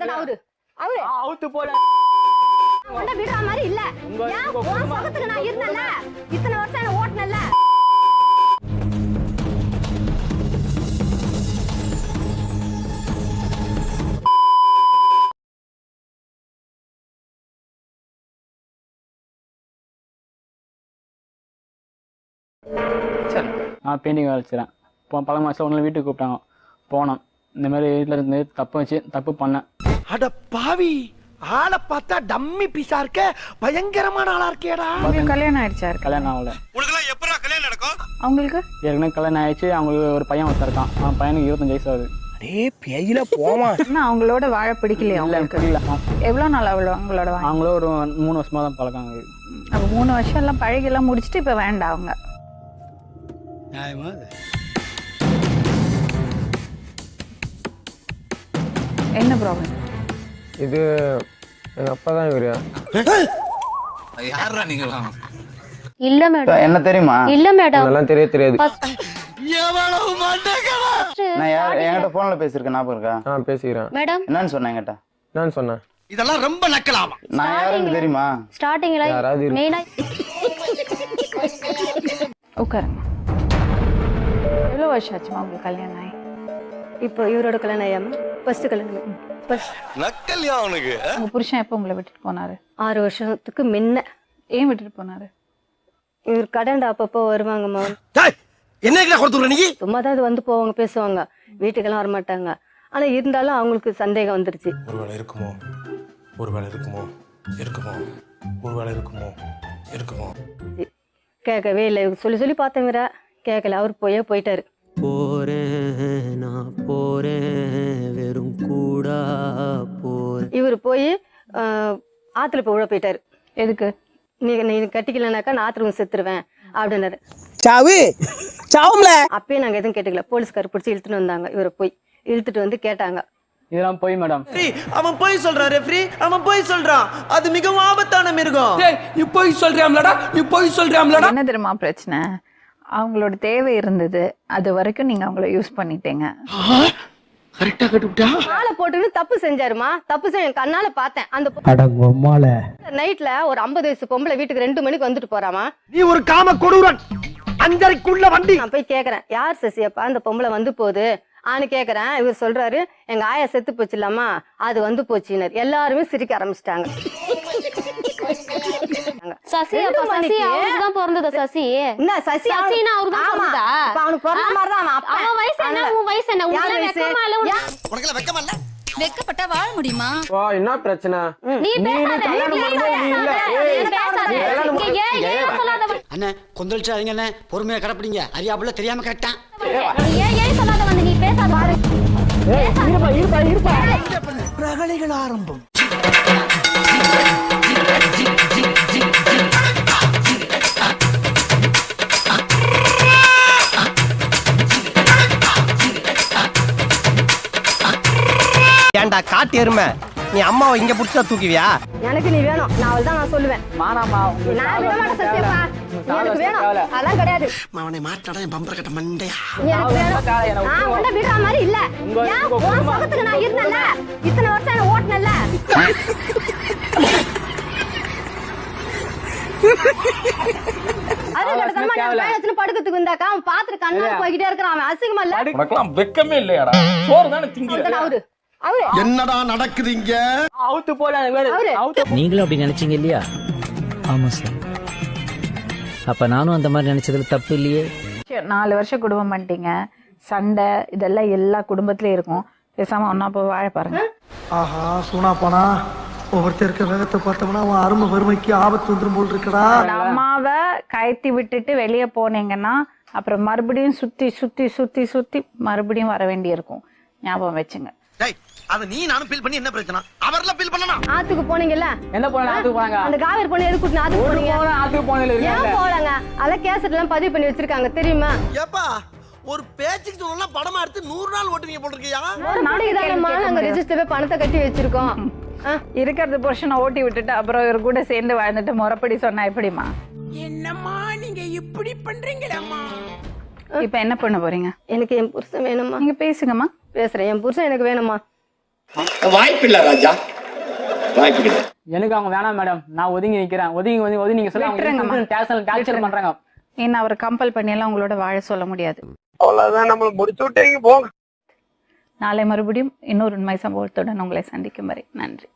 அவரு? அவரு. அவுத்து போல உன்னை விடுற மாதிரி இல்ல. ஏன் உன். சுகத்துக்கு நான் இருந்தேன்ல? இத்தனை வருஷம் என்ன ஓட்டுனல்ல நான் பெயிண்டிங் வேலை செய்கிறேன் இப்போ பல மாதம் ஒன்று வீட்டுக்கு கூப்பிட்டாங்க. போனோம். இந்த மாதிரி வீட்டில் இருந்து தப்பு வச்சு தப்பு பண்ணேன். அட பாவி ஆளை பார்த்தா டம்மி பீஸா இருக்க பயங்கரமான ஆளா இருக்கேடா. உங்களுக்கு கல்யாணம் ஆயிடுச்சா கல்யாணம் ஆகல. அவங்களுக்கு? ஏற்கனவே கல்யாணம் ஆயிடுச்சு அவங்களுக்கு ஒரு பையன் ஒருத்தர் இருக்கான். அவன் பையனுக்கு இருபத்தஞ்சு வயசு ஆகுது. அடே பேயில போமா. என்ன அவங்களோட வாழ பிடிக்கலையா உங்களுக்கு? புரியல. எவ்வளவு நாள் அவ்வளோ அவங்களோட அவங்களும் ஒரு மூணு வருஷமாக தான் பழக்கம் அப்ப மூணு வருஷம் எல்லாம் பழகி எல்லாம் முடிச்சுட்டு இப்ப வேண்டாம் அவங்க. என்ன ப்ராப்ளம் இது எங்கள் அப்பா தான் இவரு. யாரா நீங்களாம்? இல்ல மேடம். என்ன தெரியுமா? இல்ல மேடம். அதெல்லாம் தெரிய தெரியாது. நான் யார் என்கிட்ட போன்ல பேசியிருக்கேன் ஞாபகம் இருக்கா? ஆ பேசிக்கிறேன். மேடம். என்னன்னு சொன்னேன் என்கிட்ட. நான் சொன்னேன். இதெல்லாம் ரொம்ப நக்கலாமா? நான் யாருன்னு தெரியுமா? ஸ்டார்டிங்ல யாராவது மெயினா உட்காருங்க எவ்வளோ வருஷம் ஆச்சுமா உங்களுக்கு கல்யாணம் ஆகி? இப்போ இவரோட கல்யாணம் ஆயாம? ஃபர்ஸ்ட் கல்யாணம் நக்கல்யா அவனுக்கு உங்க புருஷன் எப்போ உங்களை விட்டுட்டு போனாரு? ஆறு வருஷத்துக்கு முன்ன. ஏன் விட்டுட்டு போனாரு? இவர் கடன்டா அப்பப்போ வருவாங்கம்மா என்ன கொடுத்துற நீ? சும்மா தான் இது வந்து போவாங்க பேசுவாங்க. வீட்டுக்கெல்லாம் வரமாட்டாங்க. ஆனா இருந்தாலும் அவங்களுக்கு சந்தேகம் வந்துருச்சு. ஒருவேளை இருக்குமோ? ஒருவேளை இருக்குமோ? இருக்குமோ? ஒருவேளை இருக்குமோ? இருக்குமோ? கேட்கவே இல்லை. இவங்க சொல்லி சொல்லி பார்த்தவர கேட்கல. அவர் போயே போயிட்டாரு. போறேன் நான் போறேன். இவர் போய் ஆத்துல போய் உழ போயிட்டாரு. எதுக்கு? நீ நீ கட்டிக்கலனாக்கா நான் ஆத்துல வந்து செத்துருவேன் அப்படின்னாரு. சாவு! சாவும்ல! அப்பயே நாங்க எதுவும் கேட்டுக்கல. போலீஸ்கார் பிடிச்சி இழுத்துட்டு வந்தாங்க இவரை போய். இழுத்துட்டு வந்து கேட்டாங்க. இதெல்லாம் போய் மேடம். அவன் போய் சொல்றான் ரெஃப்ரி. அவன் போய் சொல்றான். அது மிகவும் ஆபத்தான மிருகம். நீ போய் சொல்றியாம்லடா? நீ போய் சொல்றியாம்லடா? என்ன தெரியுமா பிரச்சனை? அவங்களோட தேவை இருந்தது. அது வரைக்கும் நீங்க அவங்கள யூஸ் பண்ணிட்டீங்க. கரெக்டா கட்டுவிட்டா ஆளை போட்டுன்னு தப்பு செஞ்சாருமா? தப்பு செஞ்ச என் கண்ணால பார்த்தேன். அந்த நைட்ல ஒரு ஐம்பது வயசு பொம்பளை வீட்டுக்கு ரெண்டு மணிக்கு வந்துட்டு போறாமா? நீ ஒரு காம கொடூரன். அஞ்சரைக்குள்ள வண்டி. நான் போய் கேக்குறேன். யார் சசியப்பா? அந்த பொம்பளை வந்து போகுது. ஆன்னு கேக்குறேன். இவர் சொல்றாரு எங்க ஆயா செத்து போச்சு இல்லாமா அது வந்து போச்சுனர் எல்லாருமே சிரிக்க ஆரம்பிச்சிட்டாங்க. சசி ரெண்டு அப்ப சசி மணிக்கு- அவருக்கு தான் பிறந்தது சசி. என்ன சசி சசினா அவருக்கு தான் ஆமா. பிறந்ததா? இப்ப அவனுக்கு பிறந்த மாதிரி தான் அவன் அப்பன். அவன் வயசு என்ன? உன் வயசு என்ன? உங்களுக்கு வயசு? வெக்கமா இல்ல உனக்கு? யா- உனக்கு வெக்கமா இல்ல? வெக்கப்பட்டா வாழ முடியுமா? வா என்ன பிரச்சனை? நீ பேசாத நீ பேசாத அண்ணே கொந்தளிச்சாதீங்க அண்ணே. பொறுமையா கடப்பிடிங்க. அறியாப்புல தெரியாம கரெக்டா. ஏன் ஏன் சொல்லாத வந்து நீ பேசாத. பாரு. ரகளைகள் ஆரம்பம். ஏன்டா காட்டு எருமை? நீ அம்மாவை இங்க புடிச்சா தூக்குவியா? எனக்கு நீ வேணும். நான் அவள் தான் நான் சொல்லுவேன். மாறாமா நான் விட மாட்டேன் நீ எனக்கு வேணும். அதெல்லாம் கிடையாது. அவனை மாட்டாடா என் பம்பர கட்ட மண்டையா? நீ எனக்கு வேணும். தேவை, என்னை நான் விட்டுருவா. உன்னை விடுற மாதிரி இல்ல. ஏன் உன். சுகத்துக்கு நான் இருந்தேன்ல. இத்தனை வருஷம் என்ன ஓட்டுனல்ல படுக்கிறதுக்கு வந்தாக்கா அவன் பாத்துட்டு கண்ணா போய்கிட்டே இருக்கிறான். அவன் அசிங்கமா இல்ல. வெக்கமே இல்லையாடா? சோறு தானே அவரு என்னடா நடக்குது இங்க? அவுத்து போல நீங்களும் அப்படி நினைச்சீங்க இல்லையா? ஆமா சார். அப்ப நானும் அந்த மாதிரி நினைச்சதுல தப்பு இல்லையே? சரி, நாலு வருஷம் குடும்பம் பண்ணிட்டீங்க. சண்டை இதெல்லாம் எல்லா குடும்பத்திலயும் இருக்கும். பேசாம ஒன்னா போய் வாழ பாருங்க. ஆஹா சூனா போனா. ஒவ்வொருத்தர் இருக்க வேகத்தை பார்த்தோம்னா அவன் அருமை வறுமைக்கு ஆபத்து வந்துரும் போல் இருக்கடா. அம்மாவை கயத்தி விட்டுட்டு வெளியே போனீங்கன்னா அப்புறம் மறுபடியும் சுத்தி சுத்தி சுத்தி சுத்தி மறுபடியும் வர வேண்டியிருக்கும். ஞாபகம் வச்சுங்க. டேய் அத நீ நானும் ஃபீல் பண்ணி என்ன பிரச்சனை? அவர்லாம் ஃபீல் பண்ணணும்? ஆத்துக்கு போனீங்கல்ல? என்ன ஆத்துக்கு அந்த காவேரி பொண்ணு எதுக்கு கூட்டினு ஆத்துக்கு போனீங்க? போன ஆத்துக்கு போனதுல ஏன் போலங்க? அதெல்லாம் கேசட் எல்லாம் பதிவு பண்ணி வச்சிருக்காங்க தெரியுமா? ஏப்பா ஒரு பேச்சுக்கு சொல்லலாம் படமா எடுத்து நூறு நாள் ஓட்டுவீங்க ஒரு நாளைக்கு நாங்க ரெஜிஸ்டர்ல பணத்தை கட்டி வச்சிருக்கோம். இருக்கிறது புருஷனை ஓட்டி விட்டுட்டு அப்புறம் இவர் கூட சேர்ந்து வாழ்ந்துட்டு முறைப்படி சொன்னா எப்படிமா என்னம்மா நீங்க இப்படி பண்றீங்களம்மா? இப்ப என்ன பண்ண போறீங்க? எனக்கு என் புருஷன் வேணுமா நீங்க பேசுங்கம்மா. பேசுறேன். என் புருஷன் எனக்கு வேணுமா? வாய்ப்பில்லை ராஜா. வாய்ப்பு கிடையாது எனக்கு அவங்க வேணாம் மேடம் நான் ஒதுங்கி நிக்கிறேன். ஒதுங்கி ஒதுங்கி ஒதுங்கி நீங்க சொல்ல விட்டுருங்கம்மா. அவங்க டார்ச்சர் பண்றாங்க. இன்னும் அவர் கம்பல் பண்ணி எல்லாம் உங்களோட வாழ சொல்ல முடியாது. அவ்வளவுதான் நம்மள முடிச்சு விட்டீங்க போங்க. நாளை மறுபடியும் இன்னொரு உண்மை சம்பவத்துடன் உங்களை சந்திக்கும் வரை நன்றி.